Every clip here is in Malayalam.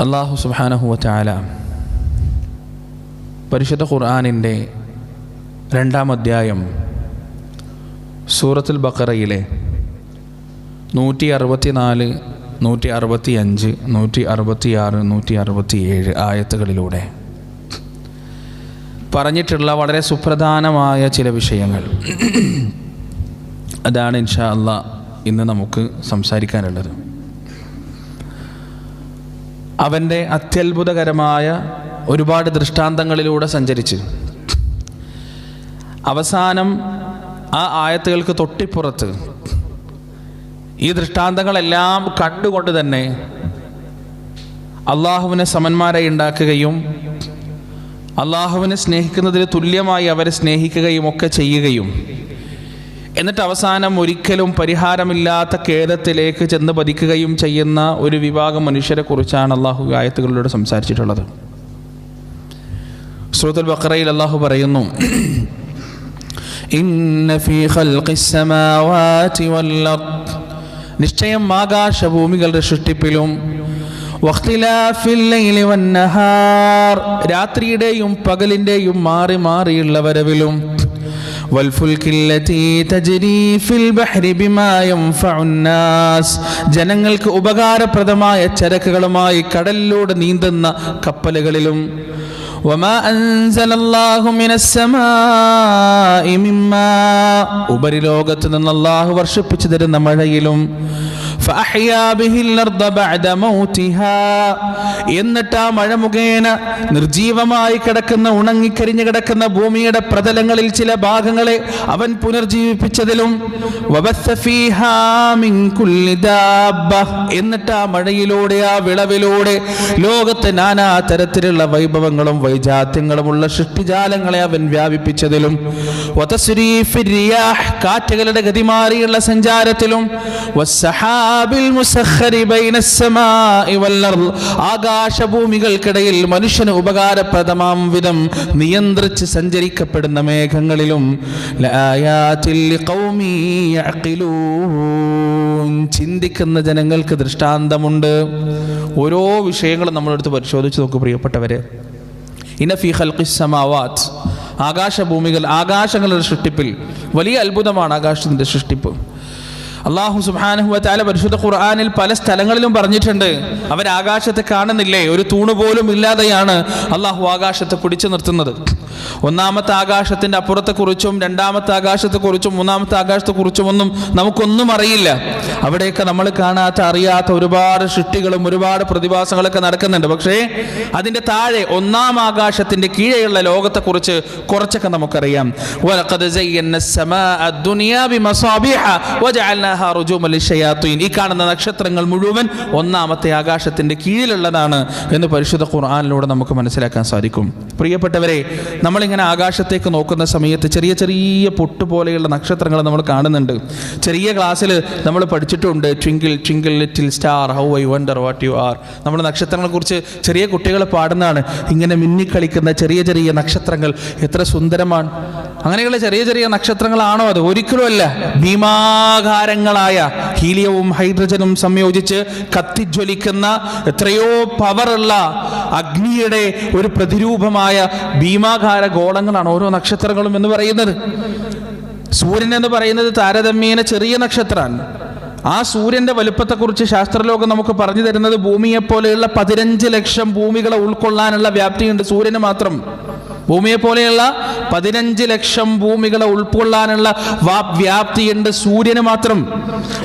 അള്ളാഹു സുബാനഹുവറ്റാല പരിശുദ്ധ ഖുർആാനിന്റെ രണ്ടാം അധ്യായം സൂറത്തുൽ ബക്കറയിലെ നൂറ്റി അറുപത്തിനാല് നൂറ്റി അറുപത്തി അഞ്ച് നൂറ്റി അറുപത്തിയാറ് നൂറ്റി അറുപത്തിയേഴ് ആയത്തുകളിലൂടെ പറഞ്ഞിട്ടുള്ള വളരെ സുപ്രധാനമായ ചില വിഷയങ്ങൾ. അതാണ് ഇൻഷാ അള്ളാ ഇന്ന് നമുക്ക് സംസാരിക്കാനുള്ളത്. അവന്റെ അത്യത്ഭുതകരമായ ഒരുപാട് ദൃഷ്ടാന്തങ്ങളിലൂടെ സഞ്ചരിച്ച്. അവസാനം ആ ആയത്തുകൾക്ക് തൊട്ടിപ്പുറത്ത് ഈ ദൃഷ്ടാന്തങ്ങളെല്ലാം കണ്ടുകൊണ്ട് തന്നെ അള്ളാഹുവിനെ സമന്മാരെ ഉണ്ടാക്കുകയും അള്ളാഹുവിനെ സ്നേഹിക്കുന്നതിന് തുല്യമായി അവരെ സ്നേഹിക്കുകയും ഒക്കെ ചെയ്യുകയും എന്നിട്ട് അവസാനം ഒരിക്കലും പരിഹാരമില്ലാത്ത ഖേദത്തിലേക്ക് ചെന്ന് പതിക്കുകയും ചെയ്യുന്ന ഒരു വിഭാഗം മനുഷ്യരെ കുറിച്ചാണ് അള്ളാഹു ആയത്തുകളിലൂടെ സംസാരിച്ചിട്ടുള്ളത്. സൂത്തുൽ ബഖറയിൽ അള്ളാഹു പറയുന്നു നിശ്ചയം ആകാശഭൂമികളുടെ സൃഷ്ടിപ്പിലും രാത്രിയുടെയും പകലിന്റെയും മാറി മാറിയുള്ള വരവിലും والفلك التي تجري في البحر بما ينفع الناس ജനങ്ങൾക്ക് ഉപകാരപ്രദമായ ചരക്കുകളുമായി കടലിലൂടെ നീന്തുന്ന കപ്പലുകളിലും وما أنزل الله من السماء مما ഉപരിലോകത്ത് നിന്ന് അള്ളാഹു വർഷിപ്പിച്ചു തരുന്ന മഴയിലും എന്നിട്ട് ആ മഴ മുഖേന നിർജീവമായി കിടക്കുന്ന ഉണങ്ങിക്കരിഞ്ഞു കിടക്കുന്ന ഭൂമിയുടെ പ്രതലങ്ങളിൽ ചില ഭാഗങ്ങളെ അവൻ പുനർജീവിപ്പിച്ചതിലും എന്നിട്ട് ആ മഴയിലൂടെ ആ വിളവിലൂടെ ലോകത്തെ നാനാ തരത്തിലുള്ള വൈഭവങ്ങളും വൈജാത്യങ്ങളും ഉള്ള സൃഷ്ടിജാലങ്ങളെ അവൻ വ്യാപിപ്പിച്ചതിലും കാറ്റുകളുടെ ഗതിമാറിയുള്ള സഞ്ചാരത്തിലും ആകാശഭൂമികൾക്കിടയിൽ മനുഷ്യന് ഉപകാരപ്രദമാം വിധം നിയന്ത്രിച്ച് സഞ്ചരിക്കപ്പെടുന്ന മേഘങ്ങളിലും ചിന്തിക്കുന്ന ജനങ്ങൾക്ക് ദൃഷ്ടാന്തമുണ്ട്. ഓരോ വിഷയങ്ങളും നമ്മളെടുത്ത് പരിശോധിച്ച് നോക്ക് പ്രിയപ്പെട്ടവരെ. ആകാശഭൂമികൾ ആകാശങ്ങളുടെ സൃഷ്ടിപ്പിൽ വലിയ അത്ഭുതമാണ് ആകാശത്തിന്റെ സൃഷ്ടിപ്പ്. അള്ളാഹു സുബാനഹു വത്താല പരിശുദ്ധ ഖുർആാനിൽ പല സ്ഥലങ്ങളിലും പറഞ്ഞിട്ടുണ്ട്. അവർ ആകാശത്തെ കാണുന്നില്ലേ? ഒരു തൂണ് പോലും ഇല്ലാതെയാണ് അള്ളാഹു ആകാശത്തെ പിടിച്ചു നിർത്തുന്നത്. ഒന്നാമത്തെ ആകാശത്തിന്റെ അപ്പുറത്തെക്കുറിച്ചും രണ്ടാമത്തെ ആകാശത്തെക്കുറിച്ചും മൂന്നാമത്തെ ആകാശത്തെക്കുറിച്ചും ഒന്നും നമുക്കൊന്നും അറിയില്ല. അവിടെയൊക്കെ നമ്മൾ കാണാത്ത അറിയാത്ത ഒരുപാട് സൃഷ്ടികളും ഒരുപാട് പ്രതിഭാസങ്ങളൊക്കെ നടക്കുന്നുണ്ട്. പക്ഷേ അതിന്റെ താഴെ ഒന്നാം ആകാശത്തിന്റെ കീഴെയുള്ള ലോകത്തെക്കുറിച്ച് കുറച്ചൊക്കെ നമുക്കറിയാം. ഈ കാണുന്ന നക്ഷത്രങ്ങൾ മുഴുവൻ ഒന്നാമത്തെ ആകാശത്തിന്റെ കീഴിലുള്ളതാണ് എന്ന് പരിശുദ്ധ ഖുർആാനിലൂടെ നമുക്ക് മനസ്സിലാക്കാൻ സാധിക്കും. പ്രിയപ്പെട്ടവരെ നമ്മളിങ്ങനെ ആകാശത്തേക്ക് നോക്കുന്ന സമയത്ത് ചെറിയ ചെറിയ പൊട്ട് പോലെയുള്ള നക്ഷത്രങ്ങൾ നമ്മൾ കാണുന്നുണ്ട്. ചെറിയ ക്ലാസ്സിൽ നമ്മൾ പഠിച്ചിട്ടുണ്ട് twinkle twinkle little star how I wonder what you are നമ്മൾ നക്ഷത്രങ്ങളെക്കുറിച്ച് ചെറിയ കുട്ടികൾ പാടുന്നതാണ്. ഇങ്ങനെ മിന്നിക്കളിക്കുന്ന ചെറിയ ചെറിയ നക്ഷത്രങ്ങൾ എത്ര സുന്ദരമാണ്. അങ്ങനെയുള്ള ചെറിയ ചെറിയ നക്ഷത്രങ്ങളാണോ അത്? ഒരിക്കലുമല്ല. ഭീമാകാരങ്ങളായ ഹീലിയവും ഹൈഡ്രജനും സംയോജിച്ച് കത്തിജ്വലിക്കുന്ന എത്രയോ പവറുള്ള അഗ്നിയുടെ ഒരു പ്രതിരൂപമായ ഭീമാകാര ഗോളങ്ങളാണ് ഓരോ നക്ഷത്രങ്ങളും എന്ന് പറയുന്നത്. സൂര്യൻ എന്ന് പറയുന്നത് താരതമ്യേന ചെറിയ നക്ഷത്രമാണ്. ആ സൂര്യന്റെ വലുപ്പത്തെക്കുറിച്ച് ശാസ്ത്രലോകം നമുക്ക് പറഞ്ഞു തരുന്നത് ഭൂമിയെ പോലെയുള്ള പതിനഞ്ച് ലക്ഷം ഭൂമികളെ ഉൾക്കൊള്ളാനുള്ള വ്യാപ്തിയുണ്ട് സൂര്യന് മാത്രം. ഭൂമിയെ പോലെയുള്ള പതിനഞ്ച് ലക്ഷം ഭൂമികളെ ഉൾക്കൊള്ളാനുള്ള വ്യാപ്തിയുണ്ട് സൂര്യന് മാത്രം.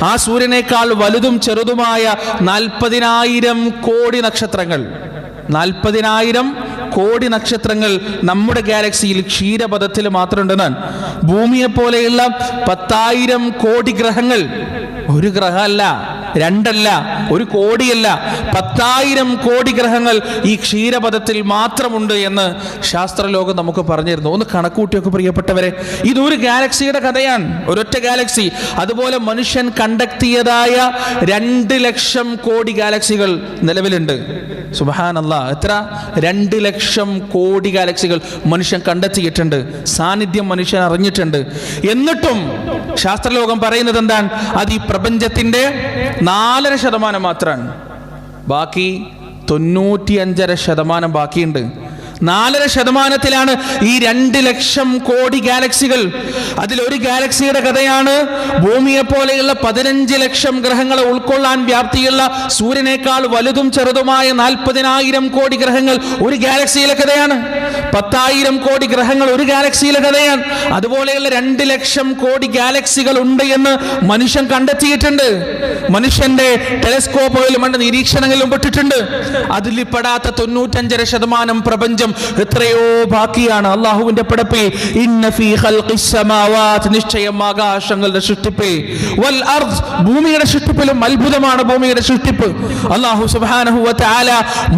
ആ സൂര്യനേക്കാൾ വലുതും ചെറുതുമായ നാൽപ്പതിനായിരം കോടി നക്ഷത്രങ്ങൾ. നാൽപ്പതിനായിരം കോടി നക്ഷത്രങ്ങൾ നമ്മുടെ ഗാലക്സിയിൽ ക്ഷീരപഥത്തിൽ മാത്രമുണ്ടെന്നാണ് ഭൂമിയെ പോലെയുള്ള പത്തായിരം കോടി ഗ്രഹങ്ങൾ ഒരു ഗ്രഹമല്ല. രണ്ടല്ല ഒരു കോടിയല്ല. പത്തായിരം കോടി ഗ്രഹങ്ങൾ ഈ ക്ഷീരപഥത്തിൽ മാത്രമുണ്ട് എന്ന് ശാസ്ത്രലോകം നമുക്ക് പറഞ്ഞിരുന്നു. ഒന്ന് കണക്കൂട്ടിയൊക്കെ പ്രിയപ്പെട്ടവരെ ഇതൊരു ഗാലക്സിയുടെ കഥയാണ്. ഒരൊറ്റ ഗാലക്സി. അതുപോലെ മനുഷ്യൻ കണ്ടെത്തിയതായ രണ്ട് ലക്ഷം കോടി ഗാലക്സികൾ നിലവിലുണ്ട്. സുബഹാനല്ല എത്ര? രണ്ട് ലക്ഷം കോടി ഗാലക്സികൾ മനുഷ്യൻ കണ്ടെത്തിയിട്ടുണ്ട്. സാന്നിധ്യം മനുഷ്യൻ അറിഞ്ഞിട്ടുണ്ട്. എന്നിട്ടും ശാസ്ത്രലോകം പറയുന്നത് എന്താണ്? അത് ഈ പ്രപഞ്ചത്തിന്റെ നാലര ശതമാനം മാത്രമാണ്. ബാക്കി തൊണ്ണൂറ്റിയഞ്ചര ശതമാനം ബാക്കിയുണ്ട്. നാലര ശതമാനത്തിലാണ് ഈ രണ്ട് ലക്ഷം കോടി ഗാലക്സികൾ. അതിൽ ഒരു ഗാലക്സിയുടെ കഥയാണ് ഭൂമിയെ പോലെയുള്ള പതിനഞ്ച് ലക്ഷം ഗ്രഹങ്ങളെ ഉൾക്കൊള്ളാൻ വ്യാപ്തിയുള്ള സൂര്യനേക്കാൾ വലുതും ചെറുതുമായ നാൽപ്പതിനായിരം കോടി ഗ്രഹങ്ങൾ ഒരു ഗാലക്സിയിലെ കഥയാണ്. പത്തായിരം കോടി ഗ്രഹങ്ങൾ ഒരു ഗാലക്സിയിലെ കഥയാണ്. അതുപോലെയുള്ള രണ്ട് ലക്ഷം കോടി ഗാലക്സികൾ ഉണ്ട് എന്ന് മനുഷ്യൻ കണ്ടെത്തിയിട്ടുണ്ട്. മനുഷ്യന്റെ ടെലസ്കോപ്പുകളിലും നിരീക്ഷണങ്ങളിലും പെട്ടിട്ടുണ്ട്. അതിൽ പെടാത്ത തൊണ്ണൂറ്റഞ്ചര ശതമാനം പ്രപഞ്ചം എത്രയോ ബാക്കിയാണ് അള്ളാഹുവിന്റെ പടപ്പിൽ. നിശ്ചയം ആകാശങ്ങളുടെ സൃഷ്ടിപ്പിൽ വൽ അർദ് ഭൂമിയുടെ സൃഷ്ടിപ്പിലും അത്ഭുതമാണ് ഭൂമിയുടെ സൃഷ്ടിപ്പ്. അള്ളാഹു സുബ്ഹാനഹു ആല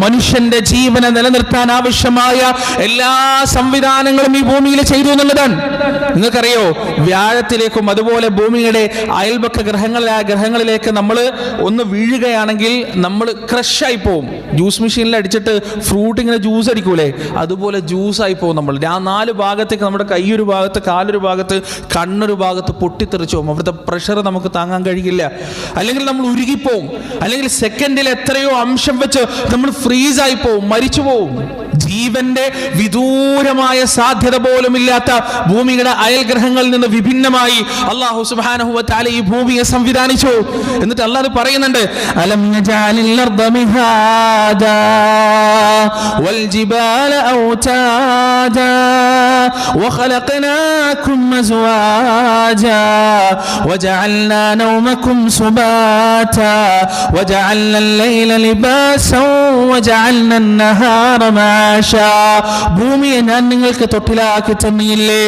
മനുഷ്യന്റെ ജീവനെ നിലനിർത്താൻ ആവശ്യമായ എല്ലാ സംവിധാനങ്ങളും ഈ ഭൂമിയിൽ ചെയ്തു എന്നുള്ളതാണ്. നിങ്ങൾക്കറിയോ വ്യാഴത്തിലേക്കും അതുപോലെ ഭൂമിയുടെ അയൽപക്ക ഗ്രഹങ്ങളിലെ ഗ്രഹങ്ങളിലേക്ക് നമ്മൾ ഒന്ന് വീഴുകയാണെങ്കിൽ നമ്മൾ ക്രഷായി പോവും. ജ്യൂസ് മെഷീനിൽ അടിച്ചിട്ട് ഫ്രൂട്ട് ഇങ്ങനെ ജ്യൂസ് അടിക്കൂലേ? അതുപോലെ ജ്യൂസായി പോകും നമ്മൾ. ആ നാല് ഭാഗത്തേക്ക് നമ്മുടെ കൈയൊരു ഭാഗത്ത് കാലൊരു ഭാഗത്ത് കണ്ണൊരു ഭാഗത്ത് പൊട്ടിത്തെറിച്ചു പോകും. അവിടുത്തെ പ്രഷർ നമുക്ക് താങ്ങാൻ കഴിയില്ല. അല്ലെങ്കിൽ നമ്മൾ ഉരുകിപ്പോവും. അല്ലെങ്കിൽ സെക്കൻഡിൽ എത്രയോ അംശം വെച്ച് നമ്മൾ ഫ്രീസായി പോവും മരിച്ചു പോവും. ജീവന്റെ വിദൂരമായ സാധ്യത പോലും ഇല്ലാത്ത ഭൂമിയുടെ അയൽഗ്രഹങ്ങളിൽ നിന്ന് വിഭിന്നമായി അള്ളാഹു സുബ്ഹാനഹു വ തആല ഈ ഭൂമിയെ സംവിധാനിച്ചു എന്നിട്ട് അള്ളാഹ് പറയുന്നുണ്ട് അലം നജഅലിൽ അർദ മിഹാദാ വൽ ജിബാല ഔതാദാ وخلقناكم أزواجا وجعلنا نومكم سباتا وجعلنا الليل لباسا وجعلنا النهار معاشا ഭൂമിയെ ഞാൻ നിങ്ങൾക്ക് തൊട്ടിലാക്കി തന്നിയില്ലേ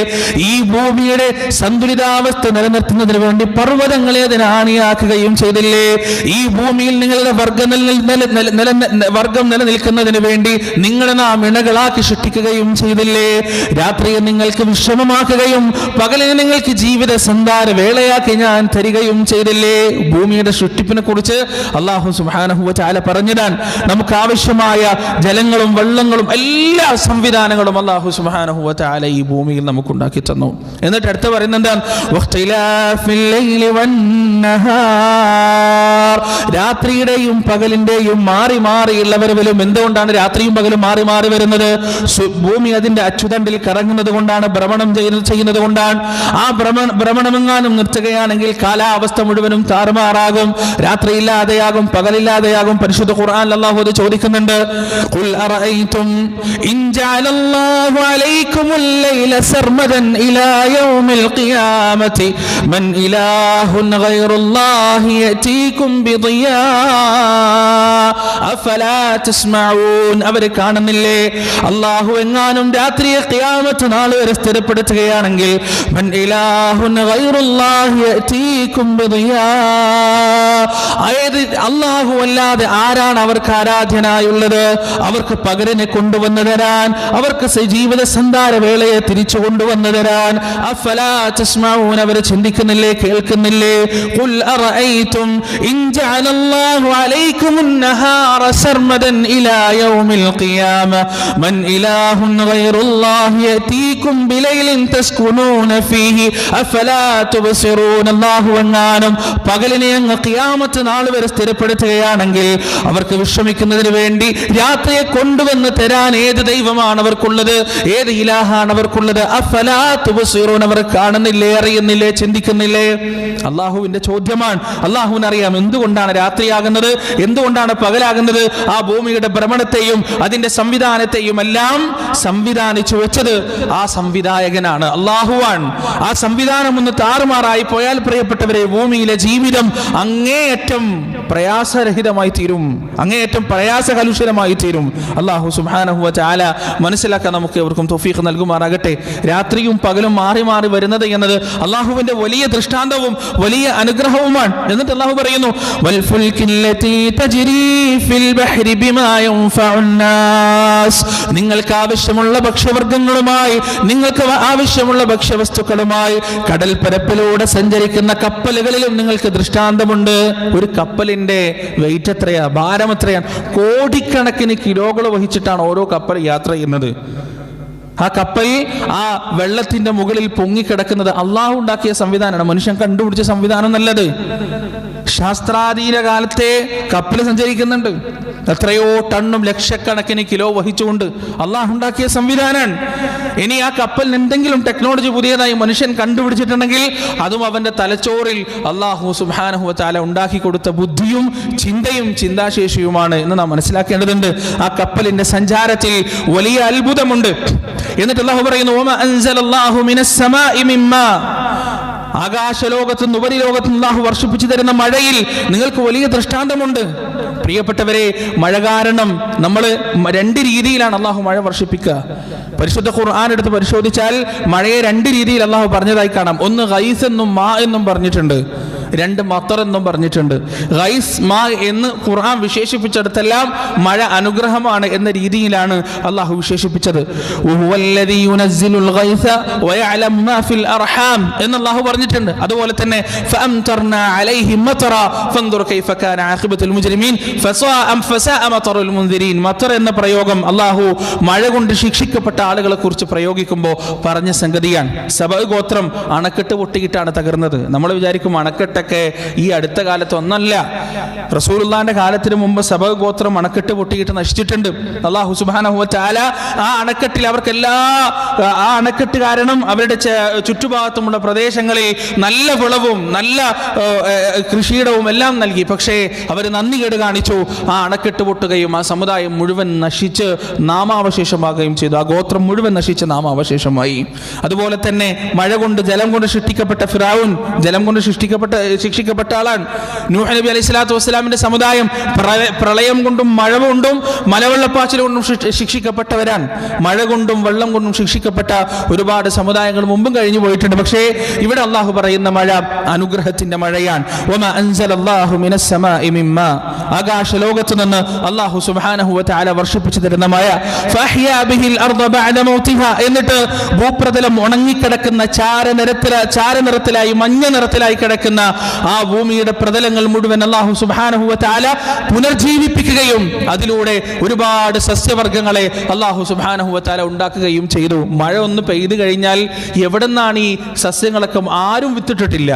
ഈ ഭൂമിയുടെ സന്തുലിതാവസ്ഥ നിലനിർത്തുന്നതിന് വേണ്ടി പർവതങ്ങളെ അതിന് ആണിയാക്കുകയും ചെയ്തില്ലേ? ഈ ഭൂമിയിൽ നിങ്ങളുടെ വർഗം വർഗം നിലനിൽക്കുന്നതിന് വേണ്ടി നിങ്ങളെ നാം ഇണകളാക്കി സൃഷ്ടിക്കുകയും ചെയ്തില്ലേ? രാത്രിയെ നിങ്ങൾക്ക് വിശ്രമമാക്കുകയും പകലിന് നിങ്ങൾക്ക് ജീവിത സന്ധാര വേളയാക്കി ഞാൻ തരികയും ചെയ്തില്ലേ? ഭൂമിയുടെ സൃഷ്ടിപ്പിനെ കുറിച്ച് അള്ളാഹു സുഹാനഹുവ ചാല പറഞ്ഞിടാൻ നമുക്ക് ആവശ്യമായ ജലങ്ങളും വെള്ളങ്ങളും എല്ലാ സംവിധാനങ്ങളും അള്ളാഹു സുബാനഹുവ ചാല ഈ ഭൂമിയിൽ നമുക്ക് ഉണ്ടാക്കി തന്നു. എന്നിട്ട് അടുത്ത് പറയുന്നത്. രാത്രിയുടെയും പകലിന്റെയും മാറി മാറിയുള്ള വരവിലും എന്തുകൊണ്ടാണ് രാത്രിയും പകലും മാറി മാറി വരുന്നത്? ഭൂമി അതിന്റെ അച്ചുതണ്ടിൽ കറങ്ങുന്നത് കൊണ്ടാണ് ഭ്രമണം ചെയ്യുന്നത് കൊണ്ടാണ്. ആ ഭ്രമണ ഭ്രമണമെങ്ങാനും നിർത്തുകയാണെങ്കിൽ കാലാവസ്ഥ മുഴുവനും താറുമാറാകും. രാത്രി ഇല്ലാതെയാകും പകലില്ലാതെയാകും. പരിശുദ്ധ ഖുർആൻ അള്ളാഹു അത് ചോദിക്കുന്നുണ്ട്. അവരെ കാണുന്നില്ലേ? അല്ലാഹു എങ്ങാനും രാത്രിയെ ഖിയാമത്ത് നാൾ വരെ സ്ഥിരപ്പെടുത്തുകയാണെങ്കിൽ അല്ലാഹു അല്ലാതെ ആരാണ് അവർക്ക് ആരാധ്യനായുള്ളത് അവർക്ക് പകരനെ കൊണ്ടുവന്നു തരാൻ അവർക്ക് സ- ജീവിത സന്ധാര വേളയെ തിരിച്ചു കൊണ്ടുവന്നു തരാൻ അഫലാ തസ്മഊൻ അവർ ചിന്തിക്കുന്നില്ലേ കേൾക്കുന്നില്ലേ ഖുൽ അറഅയ്തും ഇൻ ജഅലല്ലാഹു അലൈക്കും النهار سرمدا إلى يوم القيامة من إله غير الله يأتيكم بليل تسكنون فيه أفلا تبصرون الله എങ്ങാനും പകലിനെ അങ്ങ് ഖിയാമത്ത് നാൾ വരെ സ്ഥിരപ്പെടുത്തുകയാണെങ്കിൽ അവർക്ക് വിശ്രമിക്കുന്നതിന് വേണ്ടി രാത്രിയെ കൊണ്ടുവന്ന് തരാൻ ഏത് ദൈവമാണ് അവർക്കുള്ളത്? ഏത് ഇലാഹാണ് അവർക്കുള്ളത്? അഫലാ അവർ കാണുന്നില്ലേ അറിയുന്നില്ലേ ചിന്തിക്കുന്നില്ലേ? അള്ളാഹുവിന്റെ ചോദ്യമാണ്. അള്ളാഹുവിന് അറിയാം എന്തുകൊണ്ടാണ് രാത്രിയാകുന്നത് എന്തുകൊണ്ടാണ് പകലാകുന്നത്? ആ ഭൂമിയുടെ ഭ്രമണത്തെയും അതിന്റെ സംവിധാനത്തെയും എല്ലാം സംവിധാനിച്ചു വെച്ചത് ആ സംവിധായകനാണ് അള്ളാഹുവാണ്. ആ സംവിധാനം ഒന്ന് താറുമാറായി പോയാൽ പ്രിയപ്പെട്ടവരെ ഭൂമിയിലെ ജീവിതം അങ്ങേയറ്റം പ്രയാസരഹിതമായി തീരും. അങ്ങേയറ്റം പ്രയാസകലുഷിതമായി തീരും. അള്ളാഹു സുബാനഹുവ മനസ്സിലാക്കാൻ നമുക്ക് എവർക്കും തൊഫീഖ് നൽകുമാറാകട്ടെ. രാത്രിയും പകലും മാറി മാറി വരുന്നത് എന്നത് അള്ളാഹുവിന്റെ വലിയ ദൃഷ്ടാന്തവും വലിയ അനുഗ്രഹവുമാണ്. എന്നിട്ട് അള്ളാഹു പറയുന്നു "വൽഫുൽക്കില്ലതീ തജ്രീ ഫിൽ ബഹ്രി ബിമാ യൻഫഉൻ നിങ്ങൾക്ക് ആവശ്യമുള്ള ഭക്ഷ്യവർഗങ്ങളുമായി നിങ്ങൾക്ക് ആവശ്യമുള്ള ഭക്ഷ്യവസ്തുക്കളുമായി കടൽ പരപ്പിലൂടെ സഞ്ചരിക്കുന്ന കപ്പലുകളിലും നിങ്ങൾക്ക് ദൃഷ്ടാന്തമുണ്ട്. ഒരു കപ്പലിന്റെ വെയിറ്റ് എത്രയാ? ഭാരം എത്രയാണ്? കോടിക്കണക്കിന് കിലോകൾ വഹിച്ചിട്ടാണ് ഓരോ കപ്പൽ യാത്ര ചെയ്യുന്നത്. ആ കപ്പൽ ആ വെള്ളത്തിന്റെ മുകളിൽ പൊങ്ങിക്കിടക്കുന്നത് അള്ളാഹു ഉണ്ടാക്കിയ സംവിധാനമാണ്. മനുഷ്യൻ കണ്ടുപിടിച്ച സംവിധാനം നല്ലത്. ശാസ്ത്രാധീന കാലത്തെ കപ്പൽ സഞ്ചരിക്കുന്നുണ്ട്. എത്രയോ ടണ്ണും ലക്ഷക്കണക്കിന് കിലോ വഹിച്ചുകൊണ്ട് അള്ളാഹ് ഉണ്ടാക്കിയ സംവിധാനമാണ് ഇനി ആ കപ്പലിന് എന്തെങ്കിലും ടെക്നോളജി പുതിയതായി മനുഷ്യൻ കണ്ടുപിടിച്ചിട്ടുണ്ടെങ്കിൽ അതും അവന്റെ തലച്ചോറിൽ അള്ളാഹു സുബാനഹു താല ഉണ്ടാക്കി കൊടുത്ത ബുദ്ധിയും ചിന്തയും ചിന്താശേഷിയുമാണ് എന്ന് നാം മനസ്സിലാക്കേണ്ടതുണ്ട്. ആ കപ്പലിന്റെ സഞ്ചാരത്തിൽ വലിയ അത്ഭുതമുണ്ട്. എന്നിട്ട് അള്ളാഹു പറയുന്നു ഓമ അൻസലല്ലാഹു മിനസ് സമാഇ മിമ്മാ." ആകാശലോകത്ത് നിന്ന് അള്ളാഹു വർഷിപ്പിച്ചു തരുന്ന മഴയിൽ നിങ്ങൾക്ക് വലിയ ദൃഷ്ടാന്തമുണ്ട്. പ്രിയപ്പെട്ടവരെ മഴ കാരണം നമ്മൾ രണ്ട് രീതിയിലാണ് അള്ളാഹു മഴ വർഷിപ്പിക്കുക. പരിശുദ്ധ ഖുർആൻ എടുത്ത് പരിശോധിച്ചാൽ മഴയെ രണ്ട് രീതിയിൽ അള്ളാഹു പറഞ്ഞതായി കാണാം. ഒന്ന് ഗൈസ് എന്നും മാ എന്നും പറഞ്ഞിട്ടുണ്ട്. രണ്ട് മത്തർ എന്നും പറഞ്ഞിട്ടുണ്ട്. ഗൈസ് മാ എന്ന് ഖുർആൻ വിശേഷിപ്പിച്ചെടുത്തെല്ലാം മഴ അനുഗ്രഹമാണ് എന്ന രീതിയിലാണ് അള്ളാഹു വിശേഷിപ്പിച്ചത്. എന്ന് അള്ളാഹു പറഞ്ഞിട്ടുണ്ട്. അതുപോലെ തന്നെ എന്ന പ്രയോഗം അള്ളാഹു മഴ കൊണ്ട് ശിക്ഷിക്കപ്പെട്ട ആളുകളെ കുറിച്ച് പ്രയോഗിക്കുമ്പോൾ പറഞ്ഞ സംഗതിയാണ്. സബ ഗോത്രം അണക്കെട്ട് പൊട്ടിയിട്ടാണ് തകർന്നത്. നമ്മൾ വിചാരിക്കും അണക്കെട്ടൊക്കെ ഈ അടുത്ത കാലത്ത് ഒന്നല്ല. റസൂലുള്ളാന്റെ കാലത്തിന് മുമ്പ് സബ ഗോത്രം അണക്കെട്ട് പൊട്ടിയിട്ട് നശിച്ചിട്ടുണ്ട്. അള്ളാഹു സുബാനഹുവ ചാല ആ അണക്കെട്ടിൽ അവർക്ക് എല്ലാ ആ അണക്കെട്ട് കാരണം അവരുടെ ചുറ്റുഭാഗത്തുമുള്ള പ്രദേശങ്ങളിൽ നല്ല വിളവും നല്ല കൃഷിയിടവും എല്ലാം നൽകി. പക്ഷേ അവർ നന്ദി കേട് കാണിച്ചു. ആ അണക്കെട്ട് പൊട്ടുകയും ആ സമുദായം മുഴുവൻ നശിച്ച് നാമാവശേഷമാകുകയും ചെയ്തു. ആ ഗോത്രം മുഴുവൻ നശിച്ച് നാമാവശേഷമായി. അതുപോലെ തന്നെ മഴ കൊണ്ട് ജലം കൊണ്ട് സൃഷ്ടിക്കപ്പെട്ട ഫിറാവുൻ ജലം കൊണ്ട് സൃഷ്ടിക്കപ്പെട്ട ശിക്ഷിക്കപ്പെട്ട ആളാണ്. നൂഹ് നബി അലൈഹി സ്വലാത്തു വസ്സലാമിന്റെ സമുദായം പ്രളയം കൊണ്ടും മഴ കൊണ്ടും മലവെള്ളപ്പാച്ചിൽ കൊണ്ടും ശിക്ഷ- ശിക്ഷിക്കപ്പെട്ടവരാണ്. മഴ കൊണ്ടും വെള്ളം കൊണ്ടും ശിക്ഷിക്കപ്പെട്ട ഒരുപാട് സമുദായങ്ങൾ മുമ്പും കഴിഞ്ഞു പോയിട്ടുണ്ട്. പക്ഷേ ഇവിടെ അള്ളാഹു പറയുന്ന മഴ അനുഗ്രഹത്തിന്റെ മഴയാണ്. ആകാശ ലോകത്ത് നിന്ന് അള്ളാഹു സുബ്ഹാനഹു വതആല വർഷിപ്പിച്ചു തരുന്ന മഴ. എന്നിട്ട് ഭൂപ്രതലം ഉണങ്ങിക്കിടക്കുന്ന ചാരനിറത്തില ചാരനിറത്തിലായി മഞ്ഞ നിറത്തിലായി കിടക്കുന്ന ആ ഭൂമിയുടെ പ്രതലങ്ങൾ മുഴുവൻ അള്ളാഹു സുബ്ഹാനഹു വതആല പുനർജീവിപ്പിക്കുകയും അതിലൂടെ ഒരുപാട് സസ്യവർഗങ്ങളെ അള്ളാഹു സുബ്ഹാനഹു വതആല ഉണ്ടാക്കുകയും ചെയ്തു. മഴ ഒന്ന് പെയ്തു കഴിഞ്ഞാൽ എവിടെ നിന്നാണ് ഈ സസ്യങ്ങളൊക്കെ ആരും വിത്തിട്ടിട്ടില്ല.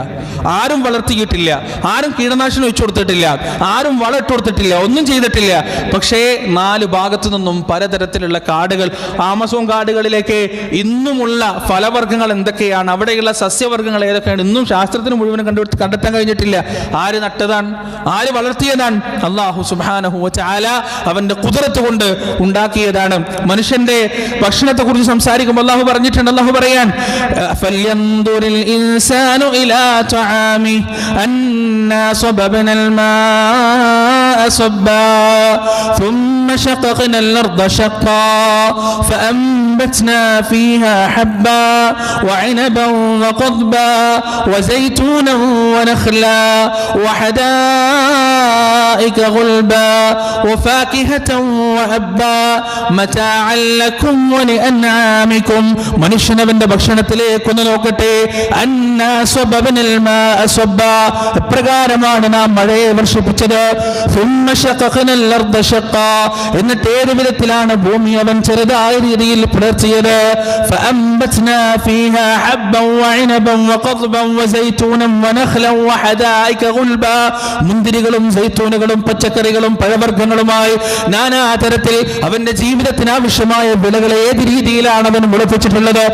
ആരും വളർത്തിയിട്ടില്ല. ആരും കീടനാശിനി വെച്ചു കൊടുത്തിട്ടില്ല. ആരും വള ഇട്ട് കൊടുത്തിട്ടില്ല. ഒന്നും ചെയ്തിട്ടില്ല. പക്ഷേ നാല് ഭാഗത്തു നിന്നും പലതരത്തിലുള്ള കാടുകൾ ആമസോൺ കാടുകളിലേക്ക് ഇന്നുമുള്ള ഫലവർഗങ്ങൾ എന്തൊക്കെയാണ്? അവിടെയുള്ള സസ്യവർഗങ്ങൾ ഏതൊക്കെയാണ്? ഇന്നും ശാസ്ത്രത്തിന് മുഴുവനും കണ്ടു കണ്ടെത്താൻ കഴിഞ്ഞിട്ടില്ല ആര് നട്ടതാണ് ആര് വളർത്തിയതാണ് അള്ളാഹു സുബാനഹു ചാല അവന്റെ കുതിരത്ത് കൊണ്ട് ഉണ്ടാക്കിയതാണ് മനുഷ്യന്റെ ഭക്ഷണത്തെ കുറിച്ച് സംസാരിക്കുമ്പോൾ അള്ളാഹു പറഞ്ഞിട്ടുണ്ട് അള്ളാഹു പറയാൻ ഫല്യൻദുരിൽ ഇൻസാനു ഇലാ തആമി അന്നാ صببنا الماء صبا ثم شققنا الأرض شقا فأنبتنا فيها حبا وعنبا وقضبا وزيتونا ونخلا وحدائق غلبا وفاكهة وأبا متاعا لكم ولأنعامكم മനുഷ്യനവന്റെ ഭക്ഷണത്തിലേക്കൊന്ന് നോക്കട്ടെ അന്നാ സ്വബബനൽ മാഅ സ്വബ്ബാ. എപ്രകാരമാണ് നാം മഴയെ വർഷിപ്പിച്ചത് ثم شققنا الأرض شقا. എന്നിട്ട് ഏത് വിധത്തിലാണ് ഭൂമി അവൻ ചെറുതായ രീതിയിൽ പുലർത്തിയത് പടർത്തിയത് മുന്തിരികളും സൈത്തൂനുകളും പച്ചക്കറികളും പഴവർഗങ്ങളുമായി നാനാ തരത്തിൽ അവന്റെ ജീവിതത്തിന് ആവശ്യമായ വിളകൾ ഏത് രീതിയിലാണ് അവൻ മുളപ്പിച്ചിട്ടുള്ളത്?